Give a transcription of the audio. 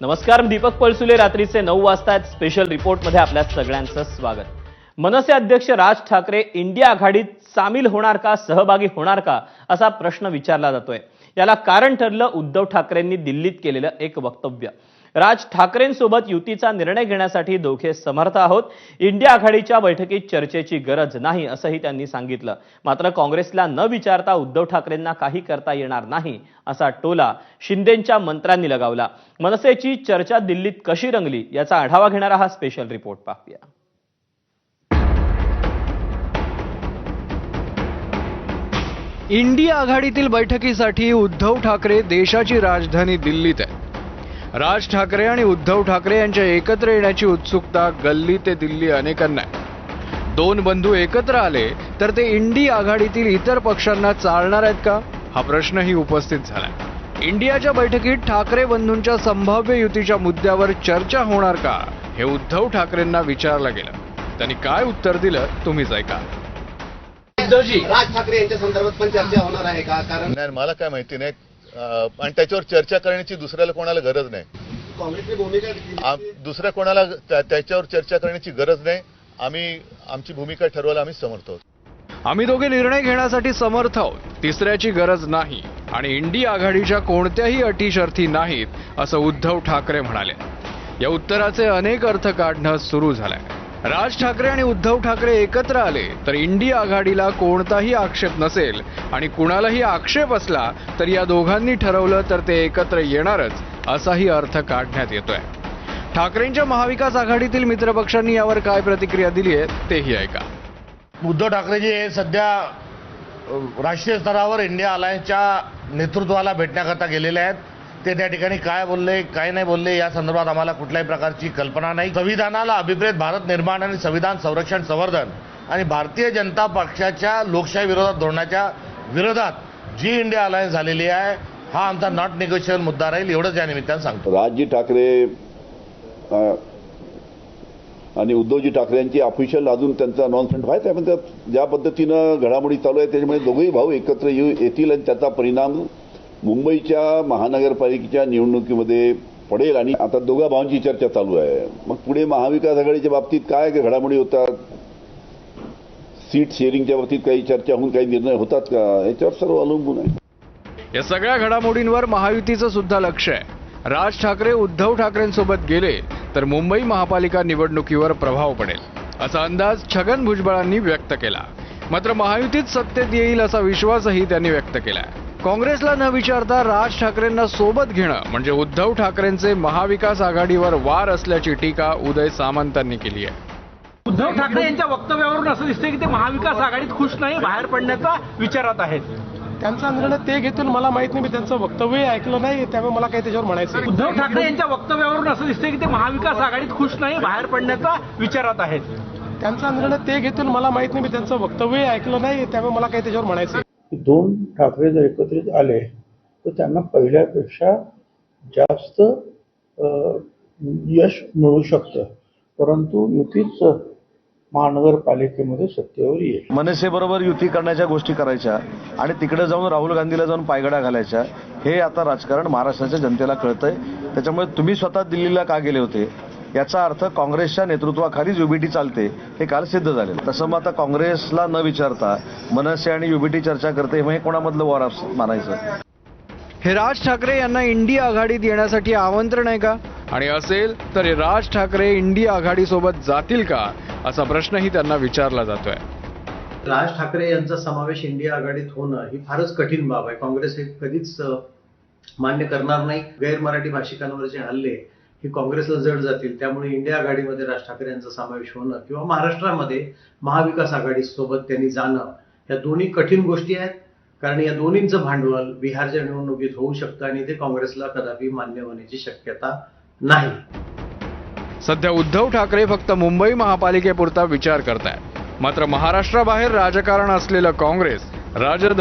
नमस्कार मी दीपक पळसुले. रात्रीचे नऊ वाजता स्पेशल रिपोर्टमध्ये आपल्या सगळ्यांचं स्वागत. मनसे अध्यक्ष राज ठाकरे इंडिया आघाडीत सामील होणार का सहभागी होणार का असा प्रश्न विचारला जातोय. याला कारण ठरलं उद्धव ठाकरेंनी दिल्लीत केलेलं एक वक्तव्य. राज ठाकरेंसोबत युतीचा निर्णय घेण्यासाठी दोघे समर्थ आहोत. इंडिया आघाडीच्या बैठकीत चर्चेची गरज नाही असंही त्यांनी सांगितलं. मात्र काँग्रेसला न विचारता उद्धव ठाकरेंना काही करता येणार नाही असा टोला शिंदेंच्या मंत्र्यांनी लगावला. मनसेची चर्चा दिल्लीत कशी रंगली याचा आढावा घेणारा हा स्पेशल रिपोर्ट पाहूया. इंडिया आघाडीतील बैठकीसाठी उद्धव ठाकरे देशाची राजधानी दिल्लीत आहे राज ठाकरे आणि उद्धव ठाकरे यांच्या एकत्र येण्याची उत्सुकता गल्ली ते दिल्ली अनेकांना आहे. दोन बंधू एकत्र आले तर ते इंडी आघाडीतील इतर पक्षांना चालणार आहेत का? हा प्रश्नही उपस्थित झालाय. इंडियाच्या बैठकीत ठाकरे बंधूंच्या संभाव्य युतीच्या मुद्द्यावर चर्चा होणार का? हे उद्धव ठाकरेंना विचारलं गेलं. त्यांनी काय उत्तर दिलं तुम्हीच ऐका. राज ठाकरे यांच्या संदर्भात पण चर्चा होणार आहे का? कारण नाही मला काय माहिती नाही. आणि त्याच्यावर चर्चा करण्याची दुसऱ्याला कोणाला गरज नाही. काँग्रेसने भूमिका घेतली आम- दुसऱ्या कोणाला त्या- त्याच्यावर चर्चा करण्याची गरज नाही. आम्ही आमची भूमिका ठरवायला आम्ही समर्थ आहोत. आम्ही दोघे निर्णय घेण्यासाठी समर्थ आहोत. तिसऱ्याची गरज नाही आणि इंडिया आघाडीच्या कोणत्याही अटी शर्थी नाहीत असं उद्धव ठाकरे म्हणाले. या उत्तराचे अनेक अर्थ काढणं सुरू झालंय. राज ठाकरे आणि उद्धव ठाकरे एकत्र आले तर इंडिया आघाडीला कोणताही आक्षेप नसेल. आणि कुणालाही आक्षेप असला तर या दोघांनी ठरवलं तर ते एकत्र येणारच असाही अर्थ काढण्यात येतोय. ठाकरेंच्या महाविकास आघाडीतील मित्रपक्षांनी यावर काय प्रतिक्रिया दिली आहे तेही ऐका. उद्धव ठाकरेजी हे सध्या राष्ट्रीय स्तरावर इंडिया अलायन्सच्या नेतृत्वाला भेटण्याकरता गेलेले आहेत. ते त्या ठिकाणी काय बोलले काय नाही बोलले या संदर्भात आम्हाला कुठल्याही प्रकारची कल्पना नाही. संविधानाला अभिप्रेत भारत निर्माण आणि संविधान संरक्षण संवर्धन आणि भारतीय जनता पक्षाच्या लोकशाही विरोधात धोरणाच्या विरोधात जी इंडिया अलायन्स झालेली आहे हा आमचा नॉट निगोशिएबल मुद्दा राहील एवढंच या निमित्तानं सांगतो. राजजी ठाकरे आणि उद्धवजी ठाकरे यांची ऑफिशियल अजून त्यांचा अनाउन्समेंट व्हायचं आहे पण त्यात ज्या पद्धतीनं घडामोडी चालू आहे त्याच्यामुळे दोघेही भाऊ एकत्र येऊ येतील आणि त्याचा परिणाम मुंबईच्या महानगरपालिकेच्या निवडणुकीमध्ये पडेल आणि आता दोघा भावांची चर्चा चालू आहे. मग पुढे महाविकास आघाडीच्या बाबतीत काय घडामोडी होतात? सीट शेअरिंगच्या बाबतीत काही चर्चा होऊन काही निर्णय होतात का? याच्यावर सर्व अवलंबून आहे. या सगळ्या घडामोडींवर महायुतीचं सुद्धा लक्ष आहे. राज ठाकरे उद्धव ठाकरेंसोबत गेले तर मुंबई महापालिका निवडणुकीवर प्रभाव पडेल असा अंदाज छगन भुजबळांनी व्यक्त केला. मात्र महायुतीत सत्तेत येईल असा विश्वासही त्यांनी व्यक्त केलाय. काँग्रेसला न विचारता राज ठाकरेंना सोबत घेणं म्हणजे उद्धव ठाकरेंचे महाविकास आघाडीवर वार असल्याची टीका उदय सामंतांनी केली आहे. उद्धव ठाकरे यांच्या वक्तव्यावरून असं दिसतंय की ते महाविकास आघाडीत खुश नाही बाहेर पडण्याचा विचारात आहेत. त्यांचा निर्णय ते घेतील मला माहीत नाही मी त्यांचं वक्तव्य ऐकलं नाही त्यामुळे मला काही त्याच्यावर म्हणायचं. उद्धव ठाकरे यांच्या वक्तव्यावरून असं दिसतंय की ते महाविकास आघाडीत खुश नाही बाहेर पडण्याचा विचारात आहेत. त्यांचा निर्णय ते घेतील मला माहीत नाही मी त्यांचं वक्तव्य ऐकलं नाही त्यामुळे मला काही त्याच्यावर म्हणायचं दोन ठाकरे जर एकत्रित आले तर त्यांना पहिल्यापेक्षा जास्त यश मिळू शकतं. परंतु युतीच महानगरपालिकेमध्ये सत्तेवर येईल. मनसेबरोबर युती करण्याच्या गोष्टी करायच्या आणि तिकडे जाऊन राहुल गांधीला जाऊन पायगडा घालायच्या हे आता राजकारण महाराष्ट्राच्या जनतेला कळतंय. त्याच्यामुळे तुम्ही स्वतः दिल्लीला का गेले होते? याचा अर्थ काँग्रेसच्या नेतृत्वाखालीच युबीटी चालते हे काल सिद्ध झालेलं तसं मग आता काँग्रेसला न विचारता मनसे आणि युबीटी चर्चा करते हे कोणामधलं वॉर मानायचं? हे राज ठाकरे यांना इंडिया आघाडीत येण्यासाठी आमंत्रण आहे का? आणि असेल तर हे राज ठाकरे इंडिया आघाडीसोबत जातील का? असा प्रश्नही त्यांना विचारला जातोय. राज ठाकरे यांचा समावेश इंडिया आघाडीत होणं ही फारच कठीण बाब आहे. काँग्रेस हे कधीच मान्य करणार नाही. गैर मराठी भाषिकांवरचे हल्ले ही काँग्रेसला जड जातील त्यामुळे इंडिया आघाडीमध्ये राज ठाकरे यांचा समावेश होणं किंवा महाराष्ट्रामध्ये महाविकास आघाडीसोबत त्यांनी जाणं या दोन्ही कठीण गोष्टी आहेत. कारण या दोन्हींचं भांडवल बिहारच्या निवडणुकीत होऊ शकतं आणि ते काँग्रेसला कदापि मान्य होण्याची शक्यता नाही. सध्या उद्धव ठाकरे फक्त मुंबई महापालिकेपुरता विचार करतायत. मात्र महाराष्ट्राबाहेर राजकारण असलेलं काँग्रेस राजद